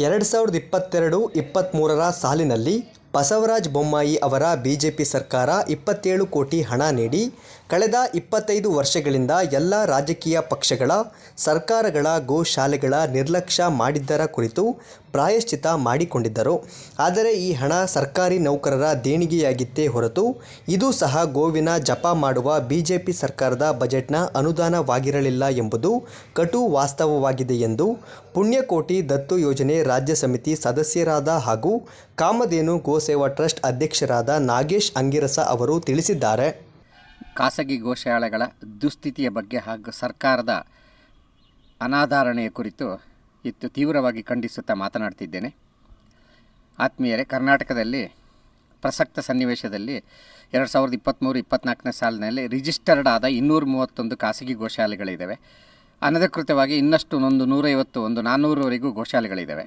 ಎರಡು ಸಾವಿರದ ಇಪ್ಪತ್ತೆರಡು ಇಪ್ಪತ್ತ್ಮೂರರ ಸಾಲಿನಲ್ಲಿ ಬಸವರಾಜ ಬೊಮ್ಮಾಯಿ ಅವರ ಬಿಜೆಪಿ ಸರ್ಕಾರ ಇಪ್ಪತ್ತೇಳು ಕೋಟಿ ಹಣ ನೀಡಿ ಕಳೆದ ಇಪ್ಪತ್ತೈದು ವರ್ಷಗಳಿಂದ ಎಲ್ಲ ರಾಜಕೀಯ ಪಕ್ಷಗಳ, ಸರ್ಕಾರಗಳ, ಗೋಶಾಲೆಗಳ ನಿರ್ಲಕ್ಷ್ಯ ಮಾಡಿದ್ದರ ಕುರಿತು ಪ್ರಾಯಶ್ಚಿತ ಮಾಡಿಕೊಂಡಿದ್ದರು. ಆದರೆ ಈ ಹಣ ಸರ್ಕಾರಿ ನೌಕರರ ದೇಣಿಗೆಯಾಗಿತ್ತೇ ಹೊರತು ಇದು ಸಹ ಗೋವಿನ ಜಪ ಮಾಡುವ ಬಿಜೆಪಿ ಸರ್ಕಾರದ ಬಜೆಟ್ನ ಅನುದಾನವಾಗಿರಲಿಲ್ಲ ಎಂಬುದು ಕಟು ವಾಸ್ತವವಾಗಿದೆ ಎಂದು ಪುಣ್ಯಕೋಟಿ ದತ್ತು ಯೋಜನೆ ರಾಜ್ಯ ಸಮಿತಿ ಸದಸ್ಯರಾದ ಹಾಗೂ ಕಾಮಧೇನು ಗೋಸೇವಾ ಟ್ರಸ್ಟ್ ಅಧ್ಯಕ್ಷರಾದ ನಾಗೇಶ್ ಅಂಗಿರಸ ಅವರು ತಿಳಿಸಿದ್ದಾರೆ. ಖಾಸಗಿ ಗೋಶಾಲೆಗಳ ದುಸ್ಥಿತಿಯ ಬಗ್ಗೆ ಹಾಗೂ ಸರ್ಕಾರದ ಅನಾಧಾರಣೆಯ ಕುರಿತು ಇತ್ತು ತೀವ್ರವಾಗಿ ಖಂಡಿಸುತ್ತಾ ಮಾತನಾಡ್ತಿದ್ದೇನೆ. ಆತ್ಮೀಯರೇ, ಕರ್ನಾಟಕದಲ್ಲಿ ಪ್ರಸಕ್ತ ಸನ್ನಿವೇಶದಲ್ಲಿ ಎರಡು ಸಾವಿರದ ಇಪ್ಪತ್ತ್ಮೂರು ಇಪ್ಪತ್ತ್ನಾಲ್ಕನೇ ಸಾಲಿನಲ್ಲಿ ರಿಜಿಸ್ಟರ್ಡ್ ಆದ ಇನ್ನೂರ ಮೂವತ್ತೊಂದು ಖಾಸಗಿ ಗೋಶಾಲೆಗಳಿದ್ದಾವೆ ಅನಧಿಕೃತವಾಗಿ ಇನ್ನಷ್ಟು ಒಂದು ನೂರೈವತ್ತು, ಒಂದು ನಾನ್ನೂರವರೆಗೂ ಗೋಶಾಲೆಗಳಿದ್ದಾವೆ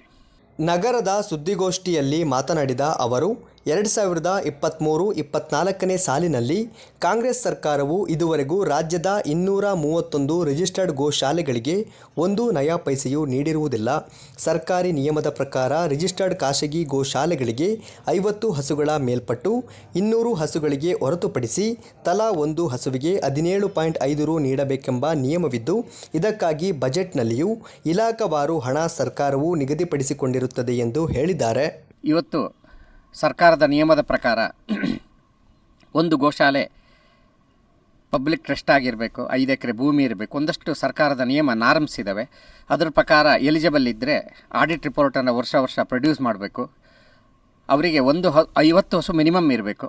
ನಗರದ ಸುದ್ದಿಗೋಷ್ಠಿಯಲ್ಲಿ ಮಾತನಾಡಿದ ಅವರು ಎರಡು ಸಾವಿರದ ಇಪ್ಪತ್ತ್ಮೂರು ಇಪ್ಪತ್ತ್ನಾಲ್ಕನೇ ಸಾಲಿನಲ್ಲಿ ಕಾಂಗ್ರೆಸ್ ಸರ್ಕಾರವು ಇದುವರೆಗೂ ರಾಜ್ಯದ ಇನ್ನೂರ ಮೂವತ್ತೊಂದು ರಿಜಿಸ್ಟರ್ಡ್ ಗೋಶಾಲೆಗಳಿಗೆ ಒಂದು ನಯಾ ಪೈಸೆಯೂ ನೀಡಿರುವುದಿಲ್ಲ. ಸರ್ಕಾರಿ ನಿಯಮದ ಪ್ರಕಾರ ರಿಜಿಸ್ಟರ್ಡ್ ಖಾಸಗಿ ಗೋಶಾಲೆಗಳಿಗೆ ಐವತ್ತು ಹಸುಗಳ ಮೇಲ್ಪಟ್ಟು ಇನ್ನೂರು ಹಸುಗಳಿಗೆ ಹೊರತುಪಡಿಸಿ ತಲಾ ಒಂದು ಹಸುವಿಗೆ ಹದಿನೇಳು ಪಾಯಿಂಟ್ ಐದು ರು ನೀಡಬೇಕೆಂಬ ನಿಯಮವಿದ್ದು, ಇದಕ್ಕಾಗಿ ಬಜೆಟ್ನಲ್ಲಿಯೂ ಇಲಾಖಾವಾರು ಹಣ ಸರ್ಕಾರವು ನಿಗದಿಪಡಿಸಿಕೊಂಡಿರುತ್ತದೆ ಎಂದು ಹೇಳಿದ್ದಾರೆ. ಇವತ್ತು ಸರ್ಕಾರದ ನಿಯಮದ ಪ್ರಕಾರ ಒಂದು ಗೋಶಾಲೆ ಪಬ್ಲಿಕ್ ಟ್ರಸ್ಟ್ ಆಗಿರಬೇಕು, ಐದು ಎಕರೆ ಭೂಮಿ ಇರಬೇಕು, ಒಂದಷ್ಟು ಸರ್ಕಾರದ ನಿಯಮ ನಾರ್ಮ್ಸ್ ಇದ್ದಾವೆ ಅದರ ಪ್ರಕಾರ ಎಲಿಜಿಬಲ್ ಇದ್ದರೆ ಆಡಿಟ್ ರಿಪೋರ್ಟನ್ನು ವರ್ಷ ವರ್ಷ ಪ್ರೊಡ್ಯೂಸ್ ಮಾಡಬೇಕು. ಅವರಿಗೆ ಒಂದು ಹ, ಐವತ್ತು ಹಸು ಮಿನಿಮಮ್ ಇರಬೇಕು.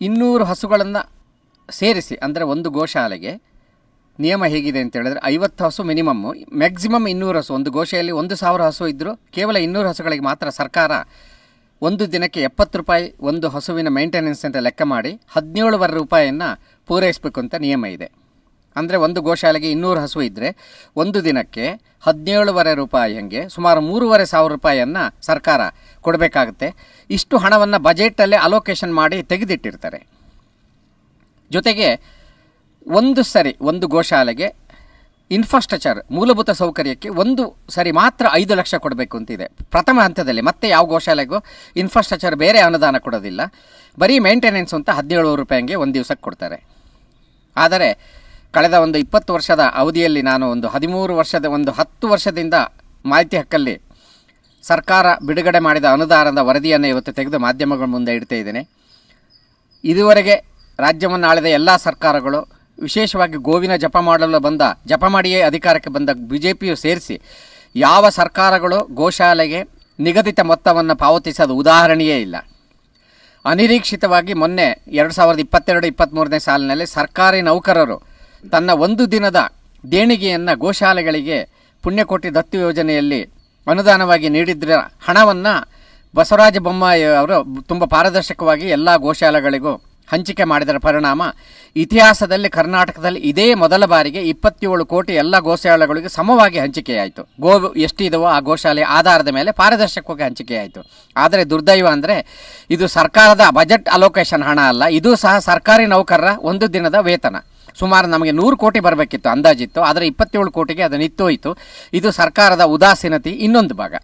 ಇನ್ನೂರು ಹಸುಗಳನ್ನು ಸೇರಿಸಿ, ಅಂದರೆ ಒಂದು ಗೋಶಾಲೆಗೆ ನಿಯಮ ಹೇಗಿದೆ ಅಂತ ಹೇಳಿದ್ರೆ ಐವತ್ತು ಹಸು ಮಿನಿಮಮ್ಮು ಮ್ಯಾಕ್ಸಿಮಮ್ ಇನ್ನೂರು ಹಸು. ಒಂದು ಗೋಶೆಯಲ್ಲಿ ಒಂದು ಸಾವಿರ ಹಸು ಇದ್ದರೂ ಕೇವಲ ಇನ್ನೂರು ಹಸುಗಳಿಗೆ ಮಾತ್ರ ಸರ್ಕಾರ ಒಂದು ದಿನಕ್ಕೆ ಎಪ್ಪತ್ತು ರೂಪಾಯಿ ಒಂದು ಹಸುವಿನ ಮೇಂಟೆನೆನ್ಸ್ ಅಂತ ಲೆಕ್ಕ ಮಾಡಿ ಹದಿನೇಳುವರೆ ರೂಪಾಯಿಯನ್ನು ಪೂರೈಸಬೇಕು ಅಂತ ನಿಯಮ ಇದೆ. ಅಂದರೆ ಒಂದು ಗೋಶಾಲೆಗೆ ಇನ್ನೂರು ಹಸು ಇದ್ದರೆ ಒಂದು ದಿನಕ್ಕೆ ಹದಿನೇಳುವರೆ ರೂಪಾಯಿ ಹಂಗೆ ಸುಮಾರು ಮೂರುವರೆ ಸಾವಿರ ರೂಪಾಯಿಯನ್ನು ಸರ್ಕಾರ ಕೊಡಬೇಕಾಗುತ್ತೆ. ಇಷ್ಟು ಹಣವನ್ನು ಬಜೆಟಲ್ಲೇ ಅಲೋಕೇಶನ್ ಮಾಡಿ ತೆಗೆದಿಟ್ಟಿರ್ತಾರೆ. ಜೊತೆಗೆ ಒಂದು ಸರಿ ಒಂದು ಗೋಶಾಲೆಗೆ ಇನ್ಫ್ರಾಸ್ಟ್ರಕ್ಚರ್ ಮೂಲಭೂತ ಸೌಕರ್ಯಕ್ಕೆ ಒಂದು ಸರಿ ಮಾತ್ರ ಐದು ಲಕ್ಷ ಕೊಡಬೇಕು ಅಂತಿದೆ. ಪ್ರಥಮ ಹಂತದಲ್ಲಿ ಮತ್ತೆ ಯಾವ ಗೋಶಾಲೆಗೂ ಇನ್ಫ್ರಾಸ್ಟ್ರಕ್ಚರ್ ಬೇರೆ ಅನುದಾನ ಕೊಡೋದಿಲ್ಲ. ಬರೀ ಮೇಂಟೆನೆನ್ಸ್ ಅಂತ ಹದಿನೇಳು ರೂಪಾಯಿಗೆ ಒಂದು ದಿವಸಕ್ಕೆ ಕೊಡ್ತಾರೆ. ಆದರೆ ಕಳೆದ ಒಂದು ಇಪ್ಪತ್ತು ವರ್ಷದ ಅವಧಿಯಲ್ಲಿ ನಾನು ಒಂದು ಹದಿಮೂರು ವರ್ಷದ, ಒಂದು ಹತ್ತು ವರ್ಷದಿಂದ ಮಾಹಿತಿ ಹಕ್ಕಲ್ಲಿ ಸರ್ಕಾರ ಬಿಡುಗಡೆ ಮಾಡಿದ ಅನುದಾನದ ವರದಿಯನ್ನು ಇವತ್ತು ತೆಗೆದು ಮಾಧ್ಯಮಗಳ ಮುಂದೆ ಇಡ್ತಾ ಇದ್ದೇನೆ. ಇದುವರೆಗೆ ರಾಜ್ಯವನ್ನು ಆಳಿದ ಎಲ್ಲ ಸರ್ಕಾರಗಳು ವಿಶೇಷವಾಗಿ ಗೋವಿನ ಜಪ ಮಾಡಲು ಬಂದ, ಜಪ ಮಾಡಿಯೇ ಅಧಿಕಾರಕ್ಕೆ ಬಂದ ಬಿ ಜೆ ಪಿಯು ಸೇರಿಸಿ, ಯಾವ ಸರ್ಕಾರಗಳು ಗೋಶಾಲೆಗೆ ನಿಗದಿತ ಮೊತ್ತವನ್ನು ಪಾವತಿಸೋದು ಉದಾಹರಣೆಯೇ ಇಲ್ಲ. ಅನಿರೀಕ್ಷಿತವಾಗಿ ಮೊನ್ನೆ ಎರಡು ಸಾವಿರದ ಇಪ್ಪತ್ತೆರಡು ಇಪ್ಪತ್ತ್ಮೂರನೇ ಸಾಲಿನಲ್ಲಿ ಸರ್ಕಾರಿ ನೌಕರರು ತನ್ನ ಒಂದು ದಿನದ ದೇಣಿಗೆಯನ್ನು ಗೋಶಾಲೆಗಳಿಗೆ ಪುಣ್ಯಕೋಟಿ ದತ್ತು ಯೋಜನೆಯಲ್ಲಿ ಅನುದಾನವಾಗಿ ನೀಡಿದ್ರ ಹಣವನ್ನು ಬಸವರಾಜ ಬೊಮ್ಮಾಯಿ ಅವರು ತುಂಬ ಪಾರದರ್ಶಕವಾಗಿ ಎಲ್ಲ ಗೋಶಾಲೆಗಳಿಗೂ ಹಂಚಿಕೆ ಮಾಡಿದರ ಪರಿಣಾಮ ಇತಿಹಾಸದಲ್ಲಿ ಕರ್ನಾಟಕದಲ್ಲಿ ಇದೇ ಮೊದಲ ಬಾರಿಗೆ ಇಪ್ಪತ್ತೇಳು ಕೋಟಿ ಎಲ್ಲ ಗೋಶಾಲೆಗಳಿಗೆ ಸಮವಾಗಿ ಹಂಚಿಕೆಯಾಯಿತು. ಗೋ ಎಷ್ಟಿದವೋ ಆ ಗೋಶಾಲೆ ಆಧಾರದ ಮೇಲೆ ಪಾರದರ್ಶಕವಾಗಿ ಹಂಚಿಕೆಯಾಯಿತು. ಆದರೆ ದುರ್ದೈವ ಅಂದರೆ ಇದು ಸರ್ಕಾರದ ಬಜೆಟ್ ಅಲೋಕೇಶನ್ ಹಣ ಅಲ್ಲ, ಇದು ಸಹ ಸರ್ಕಾರಿ ನೌಕರರ ಒಂದು ದಿನದ ವೇತನ. ಸುಮಾರು ನಮಗೆ ನೂರು ಕೋಟಿ ಬರಬೇಕಿತ್ತು ಅಂದಾಜಿತ್ತು, ಆದರೆ ಇಪ್ಪತ್ತೇಳು ಕೋಟಿಗೆ ಅದು ನಿತ್ತೋಯಿತು ಇದು ಸರ್ಕಾರದ ಉದಾಸೀನತೆ ಇನ್ನೊಂದು ಭಾಗ.